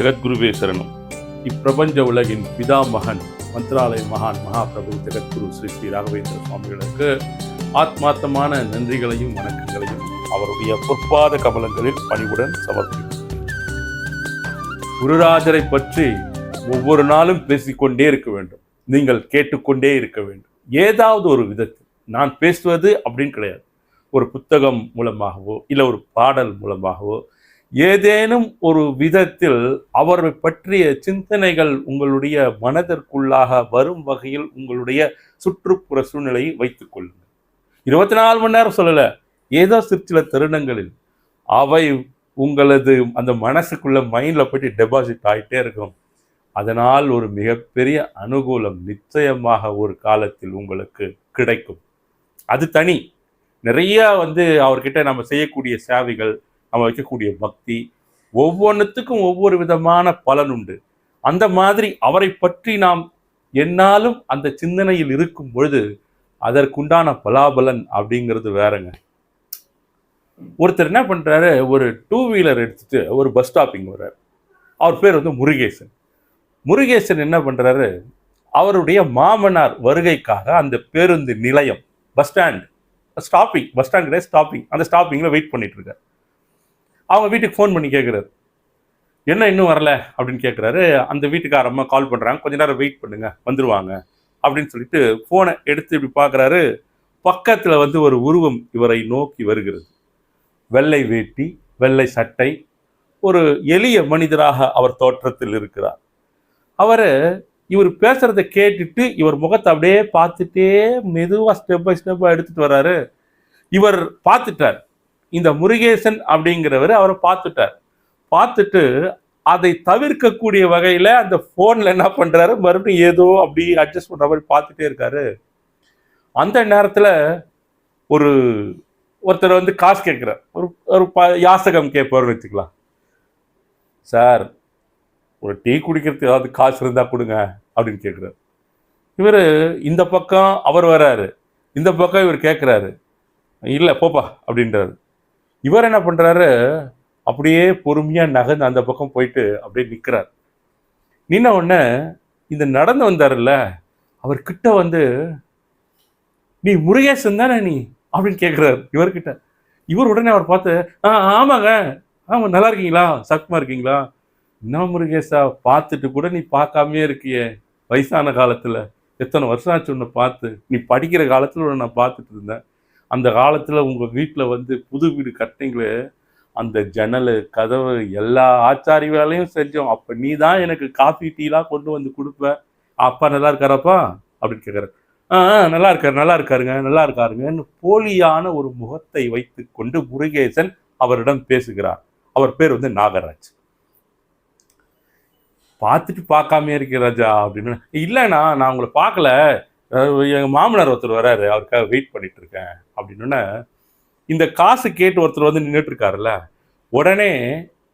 ஜெகத்குருவே சரணம். இப்பிரபஞ்ச உலகின் பிதா மகன் மந்திராலய மகான் மகாபிரபு ஜெகத்குரு ஸ்ரீ ஸ்ரீ ராகவேந்திர சுவாமிகளுக்கு ஆத்மார்த்தமான நன்றிகளையும் வணக்கங்களையும் அவருடைய பொற்பாத கமலங்களில் பணிவுடன் சமர்ப்பிக்கிறேன். குருராஜரை பற்றி ஒவ்வொரு நாளும் பேசிக்கொண்டே இருக்க வேண்டும். நீங்கள் கேட்டுக்கொண்டே இருக்க வேண்டும். ஏதாவது ஒரு விதத்தில் நான் பேசுவது அப்படின்னு கிடையாது. ஒரு புத்தகம் மூலமாகவோ இல்லை ஒரு பாடல் மூலமாகவோ ஏதேனும் ஒரு விதத்தில் அவரை பற்றிய சிந்தனைகள் உங்களுடைய மனதிற்குள்ளாக வரும் வகையில் உங்களுடைய சுற்றுப்புற சூழ்நிலையை வைத்துக் கொள்ளுங்கள். இருபத்தி நாலு மணி நேரம் சொல்லலை ஏதோ சிற்சில தருணங்களில் அவை உங்களது அந்த மனசுக்குள்ள மைண்டில் போயிட்டு டெபாசிட் ஆகிட்டே இருக்கும். அதனால் ஒரு மிகப்பெரிய அனுகூலம் நிச்சயமாக ஒரு காலத்தில் உங்களுக்கு கிடைக்கும். அது தனி. நிறைய வந்து அவர்கிட்ட நம்ம செய்யக்கூடிய சேவைகள் நம்ம வைக்கக்கூடிய பக்தி ஒவ்வொன்றுத்துக்கும் ஒவ்வொரு விதமான பலன் உண்டு. அந்த மாதிரி அவரை பற்றி நாம் என்னாலும் அந்த சிந்தனையில் இருக்கும் பொழுது அதற்குண்டான பலாபலன் அப்படிங்கிறது வேறங்க. ஒருத்தர் என்ன பண்றாரு ஒரு டூ வீலர் எடுத்துட்டு ஒரு பஸ் ஸ்டாப்பிங் வர்றாரு. அவர் பேர் வந்து முருகேசன். முருகேசன் என்ன பண்றாரு அவருடைய மாமனார் வருகைக்காக அந்த பேருந்து நிலையம் bus stand stopping bus stand கிடையாது ஸ்டாப்பிங் அந்த ஸ்டாப்பிங்கில் வெயிட் பண்ணிட்டு இருக்காரு. அவங்க வீட்டுக்கு ஃபோன் பண்ணி கேட்குறாரு என்ன இன்னும் வரல? அப்படின்னு கேட்குறாரு அந்த வீட்டுக்கார அம்மா கால் பண்ணுறாங்க கொஞ்ச நேரம் வெயிட் பண்ணுங்க. வந்துடுவாங்க அப்படின்னு சொல்லிட்டு ஃபோனை எடுத்து இப்படி பார்க்குறாரு பக்கத்தில் வந்து ஒரு உருவம் இவரை நோக்கி வருகிறது. வெள்ளை வேட்டி வெள்ளை சட்டை ஒரு எளிய மனிதராக அவர் தோற்றத்தில் இருக்கிறார். அவர் இவர் பேசுகிறத கேட்டுட்டு இவர் முகத்தை அப்படியே பார்த்துட்டே மெதுவாக ஸ்டெப் பை ஸ்டெப்பாக எடுத்துகிட்டு வர்றாரு. இவர் பார்த்துட்டார். இந்த முருகேசன் அப்படிங்கிறவர் அவரை பார்த்துட்டார். பார்த்துட்டு அதை தவிர்க்கக்கூடிய வகையில் அந்த ஃபோனில் என்ன பண்ணுறாரு மறுபடியும் ஏதோ அப்படி அட்ஜஸ்ட் பண்ணுற மாதிரி பார்த்துட்டே இருக்காரு. அந்த நேரத்தில் ஒரு ஒருத்தர் வந்து காசு கேட்குறார். ஒரு ஒரு ப யாசகம் கேட்பார்னு வச்சுக்கலாம் சார் ஒரு டீ குடிக்கிறதுக்கு ஏதாவது காசு இருந்தால் கொடுங்க அப்படின்னு கேட்குறாரு. இவர் இந்த பக்கம் அவர் வராரு. இந்த பக்கம் இவர் கேட்குறாரு. இல்லை போப்பா அப்படின்றாரு. இவர் என்ன பண்ணுறாரு அப்படியே பொறுமையாக நகர்ந்து அந்த பக்கம் போயிட்டு அப்படியே நிற்கிறார் நின்ன உடனே இந்த நடந்து வந்தார்ல அவர் கிட்ட வந்து நீ முருகேசன் தானே நீ? அப்படின்னு கேட்குறாரு இவர்கிட்ட. இவர் உடனே அவர் பார்த்து ஆ ஆமாங்க. ஆமாம் நல்லா இருக்கீங்களா? சக்மா இருக்கீங்களா? என்ன முருகேசா பார்த்துட்டு கூட நீ பார்க்காமே இருக்கியே. வயசான காலத்தில். எத்தனை வருஷம் ஆச்சு உன்னை பார்த்து. நீ படிக்கிற காலத்தில் உன்னை நான் பார்த்துட்டு இருந்தேன். அந்த காலத்தில் உங்கள் வீட்டில் வந்து புது வீடு கட்டினீங்களே அந்த ஜன்னல் கதவு எல்லா ஆச்சாரி வேலையும் செஞ்சோம். அப்போ நீ தான் எனக்கு காஃபி டீலாம் கொண்டு வந்து கொடுப்ப. அப்பா நல்லா இருக்காரப்பா? அப்படின்னு கேட்குறாரு ஆ நல்லா இருக்காரு நல்லா இருக்காருங்க நல்லா இருக்காருங்கன்னு போலியான ஒரு முகத்தை வைத்து கொண்டு முருகேசன் அவரிடம் பேசுகிறார். அவர் பேர் வந்து நாகராஜ். பார்த்துட்டு பார்க்காம இருக்கிற ராஜா அப்படின்னு. இல்லைண்ணா நான் உங்களை பார்க்கல. எங்கள் மாமனார் ஒருத்தர் வராரு அவருக்காக வெயிட் பண்ணிட்டு இருக்கேன் அப்படின்னு இந்த காசு கேட்டு ஒருத்தர் வந்து நின்றுட்டு இருக்காருல்ல உடனே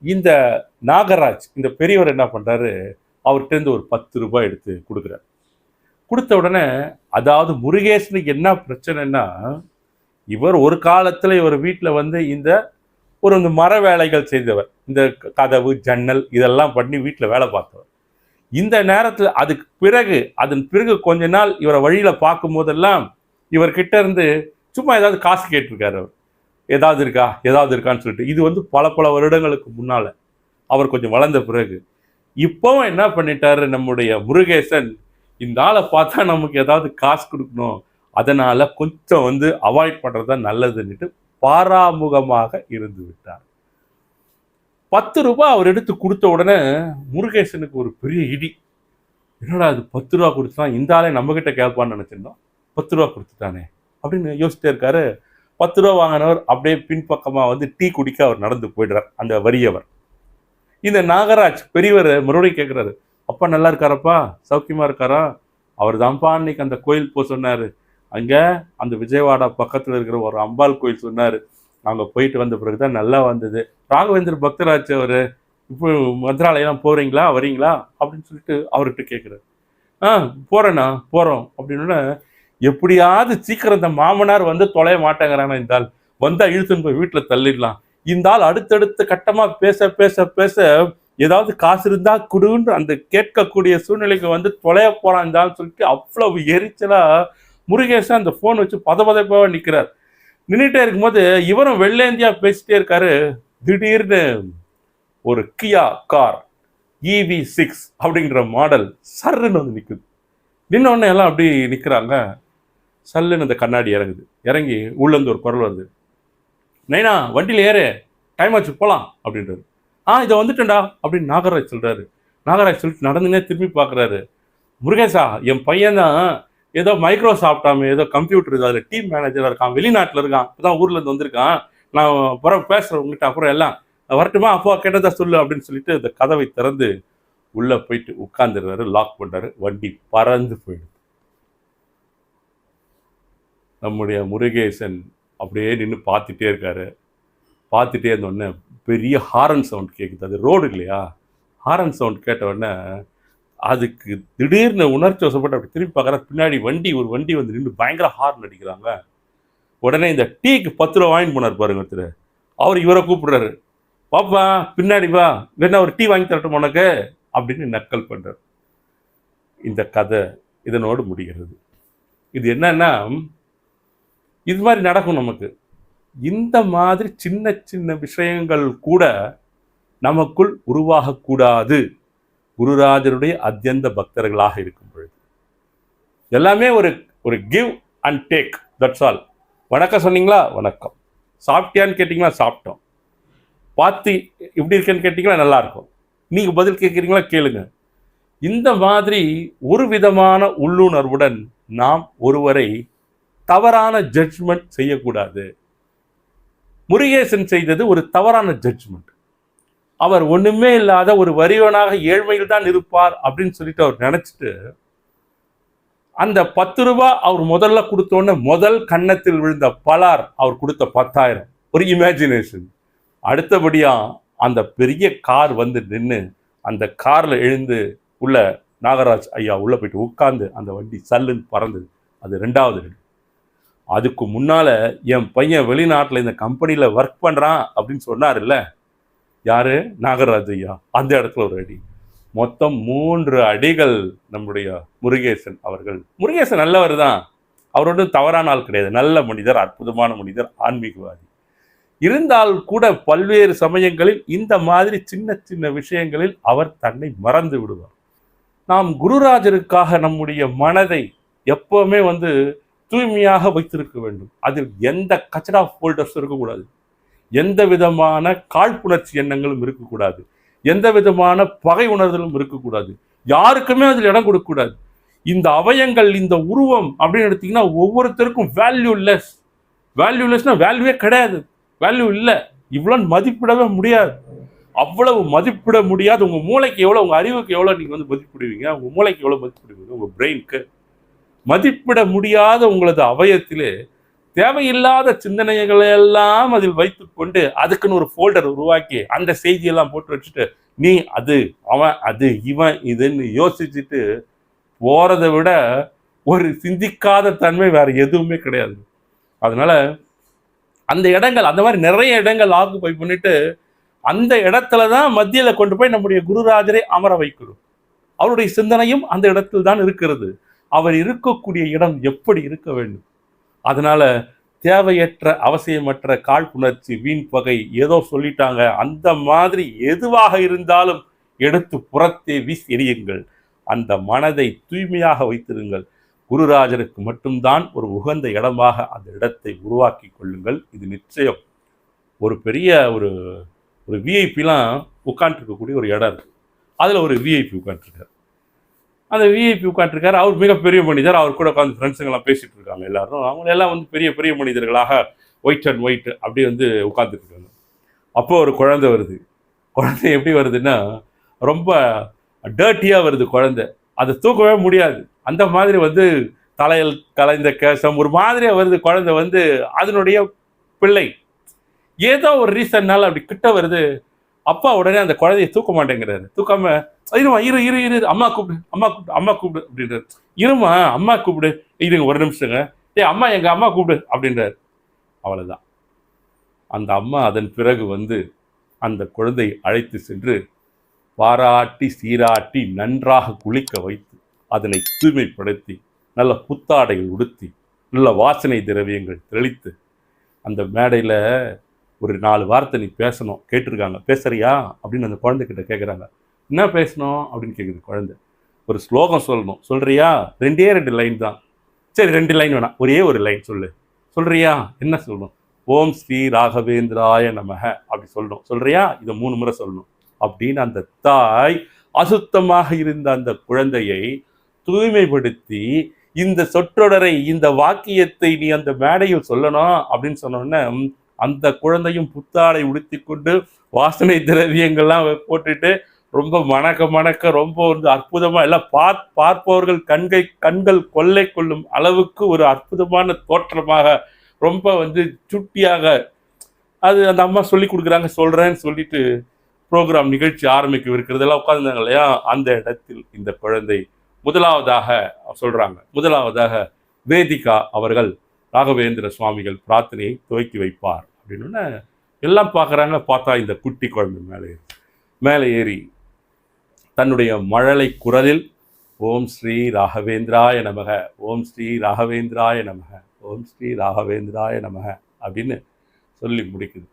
இந்த நாகராஜ் இந்த பெரியவர் என்ன பண்ணுறாரு அவர்கிட்டருந்து ஒரு பத்து ரூபாய் எடுத்து கொடுக்குறாரு. கொடுத்த உடனே அதாவது முருகேசனுக்கு என்ன பிரச்சனைன்னா இவர் ஒரு காலத்தில் இவர் வீட்டில் வந்து இந்த ஒரு இந்த மர வேலைகள் செய்தவர் இந்த கதவு ஜன்னல் இதெல்லாம் பண்ணி வீட்டில் வேலை பார்த்தவர். இந்த நேரத்தில் அதுக்கு பிறகு அதன் பிறகு கொஞ்ச நாள் இவரை வழியில் பார்க்கும் போதெல்லாம் இவர்கிட்ட இருந்து சும்மா ஏதாவது காசு கேட்டிருக்காரு அவர். ஏதாவது இருக்கா? ஏதாவது இருக்கான்னு சொல்லிட்டு. இது வந்து பல பல வருடங்களுக்கு முன்னால் அவர் கொஞ்சம் வளர்ந்த பிறகு. இப்போவும் என்ன பண்ணிட்டாரு நம்முடைய முருகேசன்? இந்த ஆளை பார்த்தா நமக்கு ஏதாவது காசு கொடுக்கணும். அதனால் கொஞ்சம் வந்து அவாய்ட் பண்ணுறது தான் நல்லதுன்னுட்டு பாராமுகமாக இருந்து விட்டார். பத்து ரூபாய் அவர் எடுத்து கொடுத்த உடனே முருகேசனுக்கு ஒரு பெரிய இடி. என்னடா அது பத்து ரூபா கொடுத்துட்டான்? இந்த ஆளே நம்மக்கிட்ட கேட்பான்னு நினச்சிருந்தோம். பத்து ரூபா கொடுத்துட்டானே அப்படின்னு யோசிச்சிட்டே இருக்காரு. பத்து ரூபா வாங்கினவர் அப்படியே பின்பக்கமாக வந்து டீ குடிக்க அவர் நடந்து போயிடுறார். அந்த வரியவர் இந்த நாகராஜ் பெரியவர் மறுபடியும் கேட்குறாரு அப்பா நல்லா இருக்காரப்பா? சௌக்கியமாக இருக்காரா? அவர் தான்ப்பா அன்னைக்கு அந்த கோயில் போக சொன்னார். அங்கே அந்த விஜயவாடா பக்கத்தில் இருக்கிற ஒரு அம்பாள் கோயில் சொன்னார். அங்கே போயிட்டு வந்த பிறகு தான் நல்லா வந்தது. ராகவேந்தர் பக்தராஜ் அவர் இப்போ மந்திராலயம் போகிறீங்களா வரீங்களா? அப்படின்னு சொல்லிட்டு அவர்கிட்ட கேட்குறாரு ஆ போகிறேண்ணா போகிறோம் அப்படின்னா எப்படியாவது சீக்கிரம் இந்த மாமனார் வந்து தொலைய மாட்டேங்கிறானா இந்த ஆள்? இழுத்துன்னு போய் வீட்டில் தள்ளிடலாம். இந்த ஆள் அடுத்தடுத்த கட்டமாக பேச பேச பேச ஏதாவது காசு இருந்தால் கொடுன்னு அந்த கேட்கக்கூடிய சூழ்நிலைக்கு வந்து தொலைய போறான்னு சொல்லிட்டு அவ்வளவு எரிச்சலாக முருகேசன் அந்த ஃபோன் வச்சு பதபதப்பாக நிற்கிறார் நின்றுட்டே இருக்கும்போது இவரும் வெள்ளேந்தியா பேசிட்டே இருக்காரு. திடீர்னு ஒரு கியா கார் இவி சிக்ஸ் அப்படிங்கிற மாடல் சர்ன்னு வந்து நிற்குது நின்னோடனே எல்லாம் அப்படி நிற்கிறாங்க சல்லுன்னு அந்த கண்ணாடி இறங்குது. இறங்கி உள்ளேருந்து ஒரு குரல் வருது. நைனா வண்டியில் ஏறு. டைம் ஆச்சு போகலாம் அப்படின்றாரு. ஆ இதை வந்துட்டேன்டா அப்படின்னு நாகராஜ் சொல்கிறாரு நாகராஜ் சொல்லிட்டு நடந்துனே திரும்பி பார்க்குறாரு முருகேசா என் பையன் தான் ஏதோ மைக்ரோசாஃப்டாம ஏதோ கம்ப்யூட்டர் இது அதில் டீம் மேனேஜராக இருக்கான் வெளிநாட்டில் இருக்கான் இப்போதான் ஊர்லேருந்து வந்திருக்கான். நான் அப்புறம் பேசுகிறேன் உங்ககிட்ட அப்புறம் எல்லாம். வரட்டுமா? அப்போ கேட்டதா சொல்லு அப்படின்னு சொல்லிட்டு இந்த கதவை திறந்து உள்ளே போயிட்டு உட்காந்துருந்தாரு லாக் பண்ணுறாரு வண்டி பறந்து போயிடுது. நம்முடைய முருகேசன் அப்படியே நின்று பார்த்துட்டே இருக்காரு. பார்த்துட்டே இருந்தோடனே பெரிய ஹாரன் சவுண்ட் கேட்குது அது ரோடு இல்லையா? ஹாரன் சவுண்ட் கேட்ட உடனே அதுக்கு திடீர்னு உணர்ச்சி வசப்பட்டு அப்படி திரும்பி பார்க்குற பின்னாடி வண்டி ஒரு வண்டி வந்து நின்று பயங்கர ஹார்ன் அடிக்கிறாங்க. உடனே இந்த டீக்கு பத்து ரூபா வாங்கி போனார் பாருங்க ஒருத்தர். அவர் இவரை கூப்பிடுறாரு. பாப்பா பின்னாடி வா. வேணா ஒரு டீ வாங்கி தரட்டும் உனக்கு? அப்படின்னு நக்கல் பண்ணுறார் இந்த கதை இதனோடு முடிகிறது. இது என்னன்னா இது மாதிரி நடக்கும் நமக்கு. இந்த மாதிரி சின்ன சின்ன விஷயங்கள் கூட நமக்குள் உருவாகக்கூடாது. குருராஜருடைய அத்தியந்த பக்தர்களாக இருக்கும் பொழுது எல்லாமே ஒரு ஒரு give and take that's all வணக்கம் சொன்னீங்களா? வணக்கம். சாப்பிட்டியான்னு கேட்டிங்களா? சாப்பிட்டோம். பார்த்து இப்படி இருக்கேன்னு கேட்டிங்களா? நல்லாயிருக்கும். நீங்கள் பதில் கேட்குறீங்களா? கேளுங்க. இந்த மாதிரி ஒரு விதமான உள்ளுணர்வுடன் நாம் ஒருவரை தவறான ஜட்ஜ்மெண்ட் செய்யக்கூடாது. முருகேசன் செய்தது ஒரு தவறான ஜட்ஜ்மெண்ட் அவர் ஒண்ணுமே இல்லாத ஒரு வறியவனாக ஏழ்மையில் தான் இருப்பார் அப்படின்னு சொல்லிட்டு அவர் நினைச்சிட்டு அந்த பத்து ரூபா அவர் முதல்ல கொடுத்தோன்னே முதல் கன்னத்தில் விழுந்த பலார் அவர் கொடுத்த பத்தாயிரம். ஒரு இமேஜினேஷன் அடுத்தபடியா அந்த பெரிய கார் வந்து நின்று அந்த கார்ல எழுந்து உள்ள நாகராஜ் ஐயா உள்ள போயிட்டு உட்கார்ந்து அந்த வண்டி சல்லுன்னு பறந்தது. அது ரெண்டாவது அதுக்கு முன்னால என் பையன் வெளிநாட்டில் இந்த கம்பெனியில் ஒர்க் பண்றான் அப்படின்னு சொன்னார் யாரு? நாகராஜ் ஐயா. அந்த இடத்துல ஒரு அடி. மொத்தம் மூன்று அடிகள் நம்முடைய முருகேசன் அவர்கள். முருகேசன் நல்லவர் தான். அவரோட தவறான ஆள் கிடையாது. நல்ல மனிதர் அற்புதமான மனிதர் ஆன்மீகவாதி. இருந்தால் கூட பல்வேறு சமயங்களில் இந்த மாதிரி சின்ன சின்ன விஷயங்களில் அவர் தன்னை மறந்து விடுவார். நாம் குருராஜருக்காக நம்முடைய மனதை எப்பவுமே வந்து தூய்மையாக வைத்திருக்க வேண்டும். அதில் எந்த கச்சடா ஃபோல்டர்ஸ் இருக்கக்கூடாது. எந்த விதமான காழ்ப்புணர்ச்சி எண்ணங்களும் இருக்கக்கூடாது. எந்த விதமான பகை உணர்தலும் இருக்கக்கூடாது. யாருக்குமே அதில் இடம் கொடுக்கக்கூடாது. இந்த அவயங்கள் இந்த உருவம் அப்படின்னு எடுத்திங்கன்னா ஒவ்வொருத்தருக்கும் வேல்யூ லெஸ் வேல்யூ வேல்யூவே கிடையாது. வேல்யூ இல்லை. இவ்வளோ மதிப்பிடவே முடியாது. அவ்வளவு மதிப்பிட முடியாது. உங்கள் மூளைக்கு எவ்வளோ உங்கள் அறிவுக்கு எவ்வளோ நீங்கள் வந்து மதிப்பிடுவீங்க? உங்கள் மூளைக்கு எவ்வளோ மதிப்பிடுவீங்க? உங்கள் பிரெயினுக்கு மதிப்பிட முடியாத உங்களது அவயத்திலே தேவையில்லாத சிந்தனைகளை எல்லாம் அதில் வைத்துக்கொண்டு அதுக்குன்னு ஒரு ஃபோல்டர் உருவாக்கி அந்த செய்தியெல்லாம் போட்டு வச்சுட்டு நீ அது அவன் அது இவன் இதுன்னு யோசிச்சுட்டு போகிறத விட ஒரு சிந்திக்காத தன்மை வேறு எதுவுமே கிடையாது. அதனால் அந்த இடங்கள் அந்த மாதிரி நிறைய இடங்கள் ஆக்குப்பை பண்ணிட்டு அந்த இடத்துல தான் மத்தியில் கொண்டு போய் நம்முடைய குருராஜரை அமர வைக்கிறோம் அவருடைய சிந்தனையும் அந்த இடத்தில் தான் இருக்கிறது. அவர் இருக்கக்கூடிய இடம் எப்படி இருக்க வேண்டும்? அதனால் தேவையற்ற அவசியமற்ற காழ்ப்புணர்ச்சி வீண் பகை ஏதோ சொல்லிட்டாங்க. அந்த மாதிரி எதுவாக இருந்தாலும் எடுத்து புறத்தே வீசி எறியுங்கள். அந்த மனதை தூய்மையாக வைத்திருங்கள். குருராஜருக்கு மட்டும்தான் ஒரு உகந்த இடமாக அந்த இடத்தை உருவாக்கி கொள்ளுங்கள். இது நிச்சயம். ஒரு பெரிய ஒரு ஒரு விஐபிலாம் உட்காந்துருக்கக்கூடிய ஒரு இடம் இருக்குது அதில் ஒரு விஐபி உட்காந்துருக்கார் அந்த விஐபி உட்காந்துருக்காரு அவர் மிகப்பெரிய மனிதர். அவர் கூட உட்காந்து ஃப்ரெண்ட்ஸுங்கெல்லாம் பேசிட்டு இருக்காங்க எல்லாரும். அவங்க எல்லாம் வந்து பெரிய பெரிய மனிதர்களாக ஒயிட் அண்ட் ஒயிட் அப்படி வந்து உட்காந்துருக்காங்க அப்போ ஒரு குழந்தை வருது. குழந்தை எப்படி வருதுன்னா ரொம்ப டர்ட்டியாக வருது குழந்தை. அதை தூக்கவே முடியாது. அந்த மாதிரி வந்து தலையில் கலைந்த கேசம் ஒரு மாதிரியாக வருது குழந்தை வந்து அதனுடைய பிள்ளை. ஏதோ ஒரு ரீசன்னால அப்படி கிட்ட வருது. அப்பா உடனே அந்த குழந்தைய தூக்க மாட்டேங்கிறாரு. தூக்காம இருமா இரு இரு இரு அம்மா கூப்பிடு அம்மா கூப்பிடு அம்மா கூப்பிடு அப்படின்றாரு. இருமா அம்மா கூப்பிடு. இருங்க ஒரு நிமிஷங்க. ஏ அம்மா எங்க அம்மா கூப்பிடு அப்படின்றாரு. அவ்வளவுதான். அந்த அம்மா அதன் பிறகு வந்து அந்த குழந்தை அழைத்து சென்று பாராட்டி சீராட்டி நன்றாக குளிக்க வைத்து அதனை தூய்மைப்படுத்தி நல்ல புத்தாடைகள் உடுத்தி நல்ல வாசனை திரவியங்கள் தெளித்து அந்த மேடையில் ஒரு நாலு வார்த்தை நீ பேசணும் கேட்டிருக்காங்க. பேசுறியா? அப்படின்னு அந்த குழந்தைகிட்ட கேட்குறாங்க என்ன பேசணும்? அப்படின்னு கேட்குது குழந்தை. ஒரு ஸ்லோகம் சொல்லணும். சொல்கிறியா ரெண்டே ரெண்டு லைன் தான். சரி ரெண்டு லைன் வேணாம். ஒரே ஒரு லைன் சொல்லு. சொல்கிறியா என்ன சொல்லணும்? ஓம் ஸ்ரீ ராகவேந்திராய நமக. அப்படி சொல்லணும். சொல்கிறியா இதை மூணு முறை சொல்லணும். அப்படின்னு அந்த தாய் அசுத்தமாக இருந்த அந்த குழந்தையை தூய்மைப்படுத்தி இந்த சொற்றொடரை இந்த வாக்கியத்தை நீ அந்த மேடையில் சொல்லணும் அப்படின்னு சொன்னோடனே அந்த குழந்தையும் புத்தாடை உடுத்தி கொண்டு வாசனை திரவியங்கள்லாம் போட்டுட்டு ரொம்ப மணக்க மணக்க ரொம்ப வந்து அற்புதமா எல்லாம் பார் பார்ப்பவர்கள் கண்கை கண்கள் கொள்ளை கொள்ளும் அளவுக்கு ஒரு அற்புதமான தோற்றமாக ரொம்ப வந்து சுட்டியாக அது அந்த அம்மா சொல்லி கொடுக்குறாங்க சொல்றேன்னு சொல்லிட்டு ப்ரோக்ராம் நிகழ்ச்சி ஆரம்பிக்க இருக்கிறதெல்லாம் உட்காந்துருந்தாங்க இல்லையா? அந்த இடத்தில் இந்த குழந்தை முதலாவதாக சொல்றாங்க. முதலாவதாக வேதிகா அவர்கள் ராகவேந்திர சுவாமிகள் பிரார்த்தனையை துவக்கி வைப்பார் அப்படின்னு எல்லாம் பார்க்குறாங்க பார்த்தா இந்த குட்டி குழந்தை மேலே ஏறி மேலே ஏறி தன்னுடைய மழலை குரலில் ஓம் ஸ்ரீ ராகவேந்திராய நமக ஓம் ஸ்ரீ ராகவேந்திராய நமக ஓம் ஸ்ரீ ராகவேந்திராய நமக அப்படின்னு சொல்லி முடிக்குது.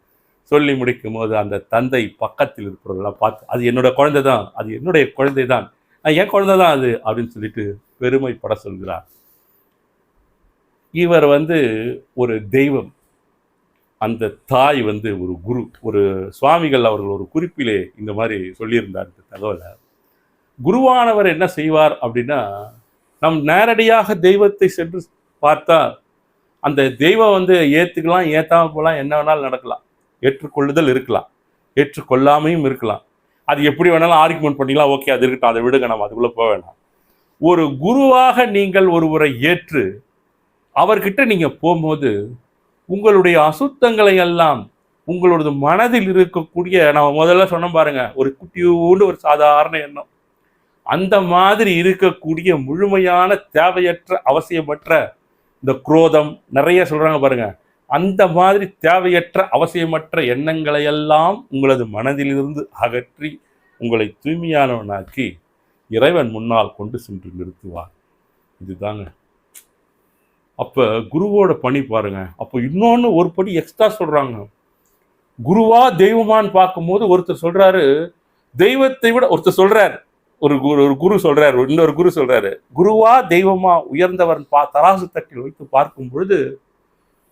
சொல்லி முடிக்கும் போது அந்த தந்தை பக்கத்தில் இருக்கிறவர்களாம் பார்த்து அது என்னோட குழந்தை தான் அது என்னுடைய குழந்தை தான் நான் என் குழந்தை தான் அது அப்படின்னு சொல்லிட்டு பெருமைப்பட சொல்கிறார். இவர் வந்து ஒரு தெய்வம். அந்த தாய் வந்து ஒரு குரு. ஒரு சுவாமிகள் அவர்கள் ஒரு குறிப்பிலே இந்த மாதிரி சொல்லியிருந்தார் இந்த தகவலை. குருவானவர் என்ன செய்வார் அப்படின்னா நம் நேரடியாக தெய்வத்தை சென்று பார்த்தா அந்த தெய்வம் வந்து ஏற்றுக்கலாம் ஏற்றாமல் போகலாம் என்ன வேணாலும் நடக்கலாம். ஏற்றுக்கொள்ளுதல் இருக்கலாம். ஏற்றுக்கொள்ளாமையும் இருக்கலாம். அது எப்படி வேணாலும் ஆர்குமெண்ட் பண்ணிக்கலாம். ஓகே அது இருக்கட்டும் அதை விடுங்க நம்ம அதுக்குள்ளே போக வேணாம். ஒரு குருவாக நீங்கள் ஒருவரை ஏற்று அவர்கிட்ட நீங்கள் போகும்போது உங்களுடைய அசுத்தங்களை எல்லாம் உங்களோட மனதில் இருக்கக்கூடிய நான் முதல்ல சொன்ன பாருங்க ஒரு குட்டியூண்டு ஒரு சாதாரண எண்ணம். அந்த மாதிரி இருக்கக்கூடிய முழுமையான தேவையற்ற அவசியமற்ற இந்த குரோதம் நிறைய சொல்றாங்க பாருங்க. அந்த மாதிரி தேவையற்ற அவசியமற்ற எண்ணங்களை எல்லாம் உங்களது மனதிலிருந்து அகற்றி உங்களை தூய்மையானவனாக்கி இறைவன் முன்னால் கொண்டு சென்று நிறுத்துவார். இதுதாங்க அப்போ குருவோட பணி பாருங்க. அப்போ இன்னொன்று ஒரு படி எக்ஸ்ட்ரா சொல்கிறாங்க குருவா தெய்வமான்னு பார்க்கும்போது ஒருத்தர் சொல்கிறாரு தெய்வத்தை விட ஒருத்தர் சொல்கிறார் ஒரு குரு ஒரு குரு சொல்கிறார் இன்னொரு குரு சொல்கிறாரு குருவா தெய்வமா உயர்ந்தவன் பா தராசு தட்டில் வைத்து பார்க்கும் பொழுது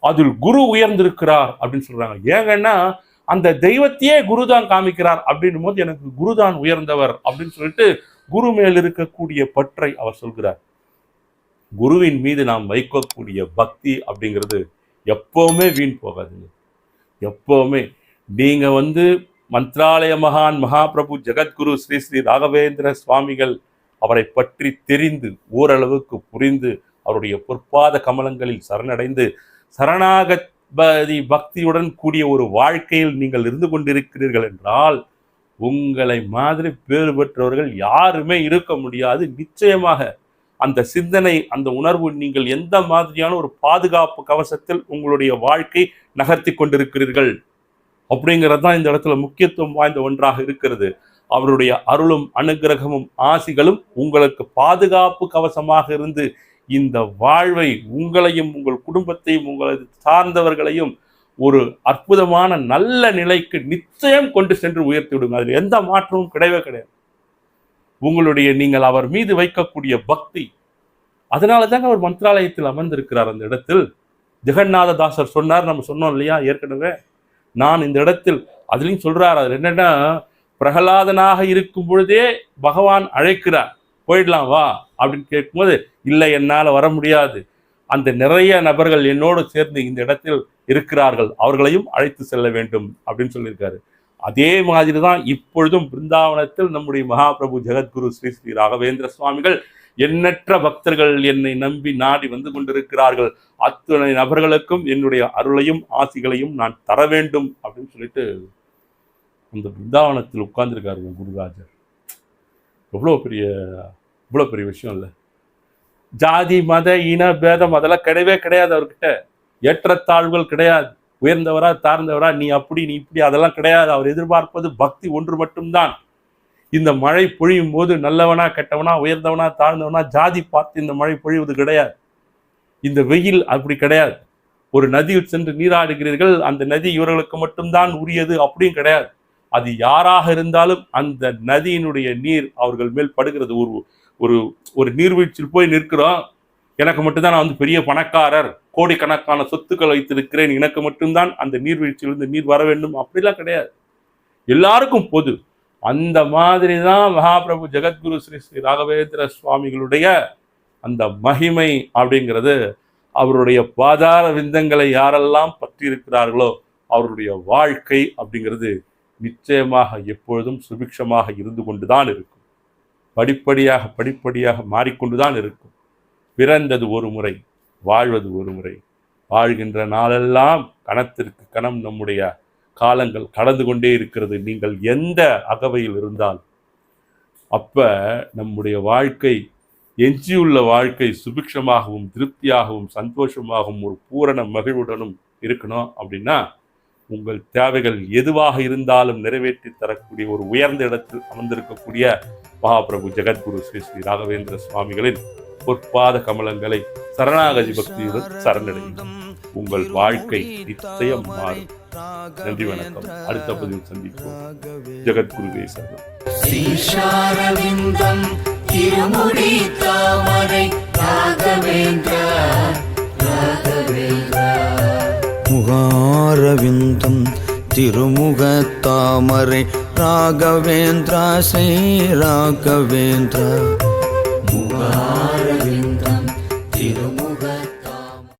அதில் குரு உயர்ந்திருக்கிறார் அப்படின்னு சொல்கிறாங்க ஏங்கன்னா அந்த தெய்வத்தையே குரு தான் காமிக்கிறார் அப்படின்னும் போது எனக்கு குரு தான் உயர்ந்தவர் அப்படின்னு சொல்லிட்டு குரு மேல் இருக்கக்கூடிய பற்றை அவர் சொல்கிறார். குருவின் மீது நாம் வைக்கக்கூடிய பக்தி அப்படிங்கிறது எப்போவுமே வீண் போகாதுங்க. எப்போவுமே. நீங்கள் வந்து மந்த்ராலய மகான் மகாபிரபு ஜெகத்குரு ஸ்ரீ ஸ்ரீ ராகவேந்திர சுவாமிகள் அவரை பற்றி தெரிந்து ஓரளவுக்கு புரிந்து அவருடைய பொற்பாத கமலங்களில் சரணடைந்து சரணாகதி பக்தியுடன் கூடிய ஒரு வாழ்க்கையில் நீங்கள் இருந்து கொண்டிருக்கிறீர்கள் என்றால் உங்களை மாதிரி பேறு பெற்றவர்கள் யாருமே இருக்க முடியாது. நிச்சயமாக அந்த சிந்தனை அந்த உணர்வு நீங்கள் எந்த மாதிரியான ஒரு பாதுகாப்பு கவசத்தில் உங்களுடைய வாழ்க்கை நகர்த்தி கொண்டிருக்கிறீர்கள்? அப்படிங்கிறது தான் இந்த இடத்துல முக்கியத்துவம் வாய்ந்த ஒன்றாக இருக்கிறது. அவருடைய அருளும் அனுகிரகமும் ஆசிகளும் உங்களுக்கு பாதுகாப்பு கவசமாக இருந்து இந்த வாழ்வை உங்களையும் உங்கள் குடும்பத்தையும் உங்களது சார்ந்தவர்களையும் ஒரு அற்புதமான நல்ல நிலைக்கு நிச்சயம் கொண்டு சென்று உயர்த்தி விடுங்க. அதில் எந்த மாற்றமும் கிடையவே கிடையாது. உங்களுடைய நீங்கள் அவர் மீது வைக்கக்கூடிய பக்தி. அதனால தாங்க அவர் மந்திராலயத்தில் அமர்ந்திருக்கிறார் அந்த இடத்தில். ஜெகநாத தாசர் சொன்னார் நம்ம சொன்னோம் இல்லையா ஏற்கனவே? நான் இந்த இடத்தில் அதுலேயும் சொல்றார் அதுல என்னன்னா பிரகலாதனாக இருக்கும் பொழுதே பகவான் அழைக்கிறார். போயிடலாம் வா அப்படின்னு கேட்கும்போது இல்லை என்னால் வர முடியாது. அந்த நிறைய நபர்கள் என்னோடு சேர்ந்து இந்த இடத்தில் இருக்கிறார்கள். அவர்களையும் அழைத்து செல்ல வேண்டும் அப்படின்னு சொல்லியிருக்காரு. அதே மாதிரி தான் இப்பொழுதும் பிருந்தாவனத்தில் நம்முடைய மகாபிரபு ஜெகத்குரு ஸ்ரீ ஸ்ரீ ராகவேந்திர சுவாமிகள் எண்ணற்ற பக்தர்கள் என்னை நம்பி நாடி வந்து கொண்டிருக்கிறார்கள். அத்தனை நபர்களுக்கும் என்னுடைய அருளையும் ஆசிகளையும் நான் தர வேண்டும் அப்படின்னு சொல்லிட்டு அந்த பிருந்தாவனத்தில் உட்கார்ந்துருக்காருங்க குருராஜர். எவ்வளோ பெரிய இவ்வளோ பெரிய விஷயம் இல்லை. ஜாதி மத இன பேதம் அதெல்லாம் கிடையவே கிடையாது அவர்கிட்ட. ஏற்றத்தாழ்வுகள் கிடையாது. உயர்ந்தவரா தாழ்ந்தவரா நீ அப்படி நீ இப்படி அதெல்லாம் கிடையாது. அவர் எதிர்பார்ப்பது பக்தி ஒன்று மட்டும்தான். இந்த மழை பொழியும் போது நல்லவனா கெட்டவனா உயர்ந்தவனா தாழ்ந்தவனா ஜாதி பார்த்து இந்த மழை பொழிவது கிடையாது. இந்த வெயில் அப்படி கிடையாது. ஒரு நதியில் சென்று நீராடுகிறீர்கள் அந்த நதி இவர்களுக்கு மட்டும்தான் உரியது அப்படியும் கிடையாது. அது யாராக இருந்தாலும் அந்த நதியினுடைய நீர் அவர்கள் மேல் படுகிறது. ஒரு ஒரு ஒரு நீர்வீழ்ச்சியில் போய் நிற்கிறோம் எனக்கு மட்டும்தான் நான் வந்து பெரிய பணக்காரர் கோடிக்கணக்கான சொத்துக்கள் வைத்திருக்கிறேன் எனக்கு மட்டும்தான் அந்த நீர்வீழ்ச்சியிலிருந்து நீர் வர வேண்டும் அப்படிலாம் கிடையாது. எல்லாருக்கும் பொது. அந்த மாதிரி தான் மகாபிரபு ஜெகத்குரு ஸ்ரீ ஸ்ரீ ராகவேந்திர சுவாமிகளுடைய அந்த மகிமை அப்படிங்கிறது. அவருடைய பாதார விந்தங்களை யாரெல்லாம் பற்றி இருக்கிறார்களோ அவருடைய வாழ்க்கை அப்படிங்கிறது நிச்சயமாக எப்பொழுதும் சுபிக்ஷமாக இருந்து கொண்டு தான் இருக்கும். படிப்படியாக படிப்படியாக மாறிக்கொண்டு தான் இருக்கும். பிறந்தது ஒரு முறை வாழ்வது ஒரு முறை. வாழ்கின்ற நாளெல்லாம் கணத்திற்கு கணம் நம்முடைய காலங்கள் கடந்து கொண்டே இருக்கிறது. நீங்கள் எந்த அகவையில் இருந்தால் அப்போ நம்முடைய வாழ்க்கை எஞ்சியுள்ள வாழ்க்கை சுபிக்ஷமாகவும் திருப்தியாகவும் சந்தோஷமாகவும் ஒரு பூரண மகிழ்வுடனும் இருக்கணும் அப்படின்னா உங்கள் தேவைகள் எதுவாக இருந்தாலும் நிறைவேற்றி தரக்கூடிய ஒரு உயர்ந்த இடத்தில் அமர்ந்திருக்கக்கூடிய மகாபிரபு ஜெகத்குரு ஸ்ரீ ஸ்ரீ ராகவேந்திர சுவாமிகளின் பொற்பாத கமலங்களை சரணாகதி பக்தியுடன் சரணடையும் உங்கள் வாழ்க்கை நிச்சயம் மாறும். நன்றி வணக்கம். அடுத்த பதிவில் சந்திப்போம். ஜெகத்குருவே சரணம். ஈஷாரவிந்தம் திருமுடி தாமரை ராகவேந்திர ராகவேந்திர. முகாரவிந்தம் திருமுகத்தாமரை ராகவேந்திரா ஸ்ரீ ராகவேந்திரா. முகா